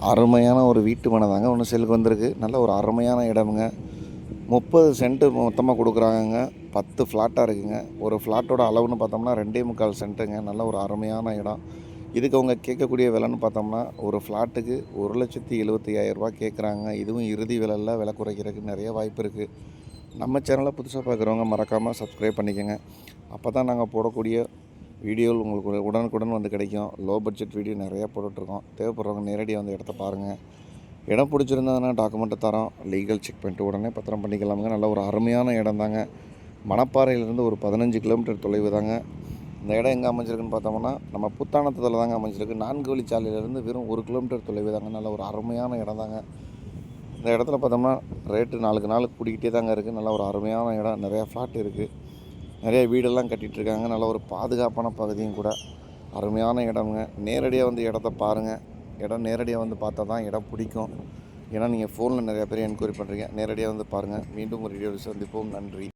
அருமையான ஒரு வீட்டு மனை தாங்க. ஒன்று செல்லுக்கு வந்திருக்கு. நல்ல ஒரு அருமையான இடமுங்க. முப்பது சென்ட்டு மொத்தமாக கொடுக்குறாங்கங்க. பத்து ஃப்ளாட்டாக இருக்குங்க. ஒரு ஃப்ளாட்டோட அளவுன்னு பார்த்தோம்னா ரெண்டே முக்கால் சென்ட்டுங்க. நல்ல ஒரு அருமையான இடம். இதுக்கு அவங்க கேட்கக்கூடிய விலைன்னு பார்த்தோம்னா ஒரு ஃப்ளாட்டுக்கு ஒரு லட்சத்தி எழுபத்தி ஐயாயிரரூபா கேட்குறாங்க. இதுவும் இறுதி விலையில் விலை குறைக்கிறதுக்கு நிறைய வாய்ப்பு இருக்குது நம்ம சேனலை புதுசாக பார்க்குறவங்க மறக்காமல் சப்ஸ்கிரைப் பண்ணிக்கோங்க. அப்போ தான் நாங்கள் போடக்கூடிய வீடியோவில் உங்களுக்கு உடனுக்குடன் வந்து கிடைக்கும். லோ பட்ஜெட் வீடியோ நிறையா போட்டுட்ருக்கோம். தேவைப்படுறவங்க நேரடியாக வந்து இடத்த பாருங்கள் இடம் பிடிச்சிருந்ததுன்னா டாக்குமெண்ட்டை தரோம். லீகல் செக் பண்ணிட்டு உடனே பத்திரம் பண்ணிக்கலாமுங்க. நல்ல ஒரு அருமையான இடம் தாங்க. மணப்பாறையிலேருந்து ஒரு பதினஞ்சு கிலோமீட்டர் தொலைவு தாங்க. இந்த இடம் எங்கே அமைஞ்சிருக்குன்னு பார்த்தோம்னா நம்ம புத்தானத்தில் தாங்க அமைஞ்சிருக்கு. நான்கு வழிச்சாலையிலேருந்து வெறும் ஒரு கிலோமீட்டர் தொலைவு தாங்க. நல்ல ஒரு அருமையான இடம் தாங்க. இந்த இடத்துல பார்த்தோம்னா ரேட்டு நாளுக்கு நாள் கூட்டிக்கிட்டே தாங்க இருக்குது நல்ல ஒரு அருமையான இடம். நிறையா ஃப்ளாட் இருக்குது நிறைய வீடெல்லாம் கட்டிகிட்டு இருக்காங்க நல்ல ஒரு பாதுகாப்பான பகுதியும் கூட. அருமையான இடம்ங்க. நேரடியாக வந்து இடத்த பாருங்கள் இடம் நேரடியாக வந்து பார்த்தா தான் இடம் பிடிக்கும். ஏன்னா நீங்கள் ஃபோனில் நிறையா பேர் என்கொயரி பண்ணுறீங்க நேரடியாக வந்து பாருங்கள் மீண்டும் ஒரு வீடியோவில் சந்திப்போம். நன்றி.